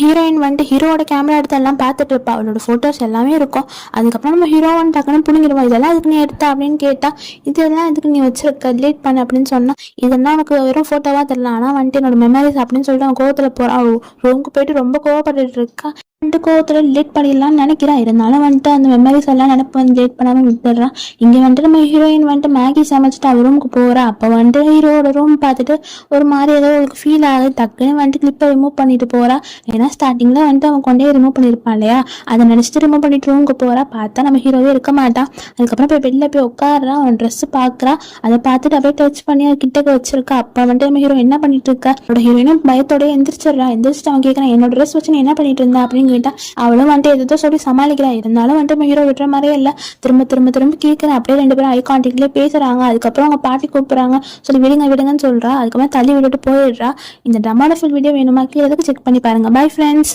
Heroine வந்துட்டு ஹீரோவோட camera எடுத்து எல்லாம் பார்த்துட்டு இருப்பா. அவளோட ஃபோட்டோஸ் எல்லாமே இருக்கும். அதுக்கப்புறம் நம்ம ஹீரோவன் டக்குன்னு பிடிங்கிடுவோம். இதெல்லாம் இதுக்கு நீ எடுத்த அப்படின்னு கேட்டா இதெல்லாம் இதுக்கு நீ வச்சிருக்க? டிலீட் பண்ண அப்படின்னு சொன்னா இதெல்லாம் உனக்கு வெறும் ஃபோட்டோவா தெரியல. ஆனால் வந்துட்டு என்னோட மெமரிஸ் அப்படின்னு சொல்லிட்டு அவன் கோவத்தில் போகிறான் ரூமுக்கு போயிட்டு ரொம்ப கோவப்பட்டுட்டு இருக்கா. வந்துட்டு கோவத்தில் லேட் பண்ணிடலாம்னு நினைக்கிறான் இருந்தாலும் வந்துட்டு அந்த மெமரிஸ் எல்லாம் நினைப்பு வந்து லேட் பண்ணாமல் விட்டுடுறான் இங்கே வந்துட்டு நம்ம ஹீரோயின் வந்துட்டு மேகி சமைச்சிட்டு அவர் ரூமுக்கு போகிறா அப்போ வந்துட்டு ஹீரோவோட ரூம் பார்த்துட்டு ஒரு மாதிரி ஏதோ அவளுக்கு ஃபீல் ஆகுது டக்குன்னு வந்துட்டு கிளிப்பை ரிமூவ் பண்ணிட்டு போறா. ஏன்னா ஸ்டார்டிங்கில் வந்துட்டு அவன் கொண்டே ரிமூவ் பண்ணியிருப்பான் இல்லையா? அதை நினச்சிட்டு ரிமூவ் பண்ணிட்டு ரூமுக்கு போறா. பார்த்தா நம்ம ஹீரோவே இருக்க மாட்டான். அதுக்கப்புறம் போய் வெளில போய் உட்காடுறா அவன் ட்ரெஸ் பார்க்குறா. அதை பார்த்துட்டு அப்படியே டச் பண்ணி அவன் கிட்டக்க வச்சிருக்கா. அப்போ வந்துட்டு நம்ம ஹீரோ என்ன பண்ணிட்டு இருக்கா? அவரோட ஹீரோயினும் பயத்தோட எந்திரிச்சிடுறா. எந்திரிச்சிட்டு அவன் கேட்குறான் என்னோட ட்ரெஸ் வச்சு நீ என்ன பண்ணிட்டு இருந்தா? அப்படின்னு கேட்டா அவளும் வந்துட்டு எதோ சொல்லி சமாளிக்கிறா. இருந்தாலும் வந்துட்டு நம்ம ஹீரோ விடுற மாதிரியே இல்லை. திரும்ப திரும்ப திரும்ப கேட்குறேன் அப்படியே ரெண்டு பேரும் ஐ கான்டாக்ட்லேயே பேசுறாங்க. அதுக்கப்புறம் அவங்க பாட்டி கூப்பிடுறாங்க. சொல்லி விடுங்க விடுங்கன்னு சொல்றா. அதுக்கப்புறம் தள்ளி விட்டுட்டு போயிடுறா. இந்த டமாட ஃபுல் வீடியோ வேணுமா? கீழே செக் பண்ணி பாருங்க. Bye friends